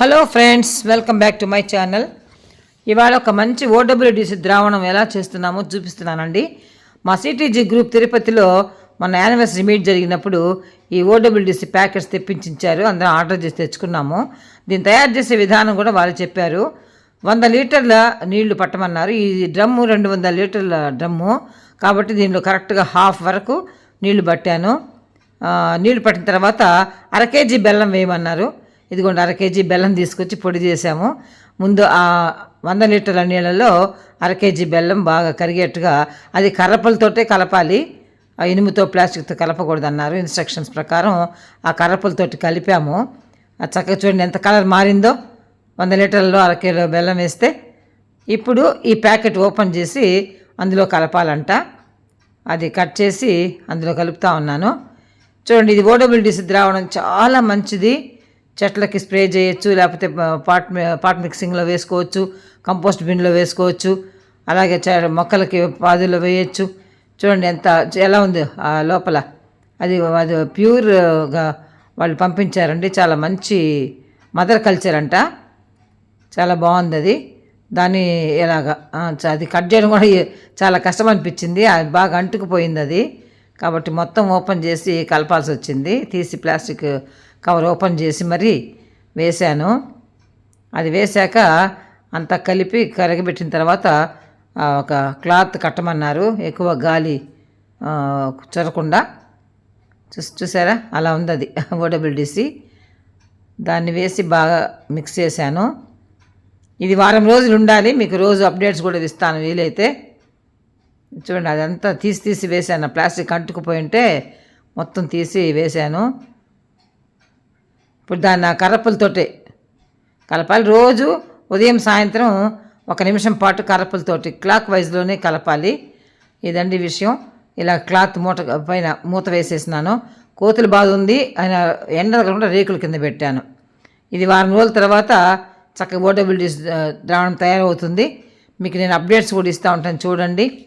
Hello friends welcome back to my channel ఇవాళ ఒక మంచి ఓడబ్ల్యూడిసి ద్రావణం ఎలా చేస్తున్నామో చూపిస్తున్నానండి. మా సిటీజీ గ్రూప్ తిరుపతిలో మన యానివర్సరీ మీట్ జరిగినప్పుడు ఈ ఓడబ్ల్యూడిసి ప్యాకెట్స్ తెప్పించారు అందరం ఆర్డర్ చేసి తెచ్చుకున్నాము. దీన్ని తయారు చేసే విధానం కూడా వాళ్ళు చెప్పారు. వంద లీటర్ల నీళ్ళు పట్టమన్నారు. ఈ డ్రమ్ము రెండు వందల లీటర్ల డ్రమ్ము. కాబట్టి దీనిలో కరెక్ట్గా హాఫ్ వరకు నీళ్ళు పట్టాను. నీళ్ళు పట్టిన తర్వాత అర కేజీ బెల్లం వేయమన్నారు. ఇదిగోండి అర కేజీ బెల్లం తీసుకొచ్చి పొడి చేసాము ముందు ఆ వంద లీటర్ల నీళ్ళలో అర కేజీ బెల్లం బాగా కరిగేట్టుగా అది కర్రపలతోటే కలపాలి. ఆ ఇనుముతో ప్లాస్టిక్తో కలపకూడదు అన్నారు ఇన్స్ట్రక్షన్స్ ప్రకారం ఆ కర్రపలతోటి కలిపాము. ఆ చక్కగా చూడండి ఎంత కలర్ మారిందో. వంద లీటర్లలో అర కిలో బెల్లం వేస్తే ఇప్పుడు ఈ ప్యాకెట్ ఓపెన్ చేసి అందులో కలపాలంట. అది కట్ చేసి అందులో కలుపుతా ఉన్నాను. చూడండి ఇది ఓడబుల్ డిసి ద్రావణం చాలా మంచిది. చెట్లకి స్ప్రే చేయొచ్చు లేకపోతే పాట్ పాట్ మిక్సింగ్లో వేసుకోవచ్చు కంపోస్ట్ బిన్లో వేసుకోవచ్చు అలాగే చ- మొక్కలకి పాదుల్లో వేయచ్చు. చూడండి ఎంత ఎలా ఉంది ఆ లోపల. అది అది ప్యూర్గా వాళ్ళు పంపించారండి. చాలా మంచి మదర్ కల్చర్ అంట. చాలా బాగుంది అది. దాన్ని ఎలాగా చ- అది కట్ చేయడం కూడా చాలా కష్టం అనిపించింది. అది బాగా అంటుకుపోయింది అది. కాబట్టి మొత్తం ఓపెన్ చేసి కలపాల్సి వచ్చింది. తీసి ప్లాస్టిక్ కవర్ ఓపెన్ చేసి మరి వేశాను. అది వేశాక అంతా కలిపి కరగబెట్టిన తర్వాత ఒక క్లాత్ కట్టమన్నారు. ఎక్కువ గాలి చొరకుండా. చూస్ చూసారా? అలా ఉంది అది. ఓడబిలిటీసీ దాన్ని వేసి బాగా మిక్స్ చేశాను. ఇది వారం రోజులు ఉండాలి. మీకు రోజు అప్డేట్స్ కూడా ఇస్తాను వీలైతే. చూడండి అదంతా తీసి తీసి వేసాను ప్లాస్టిక్ అంటుకుపోయి ఉంటే మొత్తం తీసి వేశాను. ఇప్పుడు దాన్ని ఆ కర్రపులతోటే కలపాలి. రోజు ఉదయం సాయంత్రం ఒక నిమిషం పాటు కర్రపులతోటి క్లాక్ వైజ్లోనే కలపాలి. ఇదండి విషయం. ఇలా క్లాత్ మూట పైన మూత వేసేసినాను. కోతులు బాధ ఉంది. ఆయన ఎండ రేకుల కింద పెట్టాను. ఇది వారం రోజుల తర్వాత చక్కగా ఓటబిలిటీస్ ద్రావణం తయారవుతుంది. మీకు నేను అప్డేట్స్ కూడా ఇస్తూ ఉంటాను. చూడండి.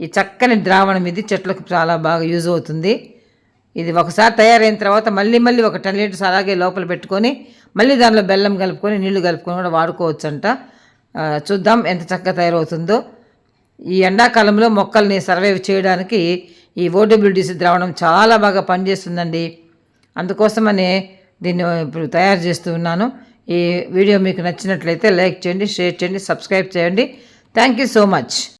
ఈ చక్కని ద్రావణం ఇది. చెట్లకు చాలా బాగా యూజ్ అవుతుంది. ఇది ఒకసారి తయారైన తర్వాత మళ్ళీ మళ్ళీ ఒక టెన్ లీటర్స్ అలాగే లోపల పెట్టుకొని మళ్ళీ దానిలో బెల్లం కలుపుకొని నీళ్ళు కలుపుకొని కూడా వాడుకోవచ్చు అంట చూద్దాం ఎంత చక్కగా తయారవుతుందో. ఈ ఎండాకాలంలో మొక్కల్ని సర్వైవ్ చేయడానికి ఈ ఓడబ్ల్యూడిసి ద్రావణం చాలా బాగా పనిచేస్తుందండి. అందుకోసమనే దీన్ని ఇప్పుడు తయారు చేస్తూ ఉన్నాను. ఈ వీడియో మీకు నచ్చినట్లయితే లైక్ చేయండి షేర్ చేయండి సబ్స్క్రైబ్ చేయండి. Thank you so much.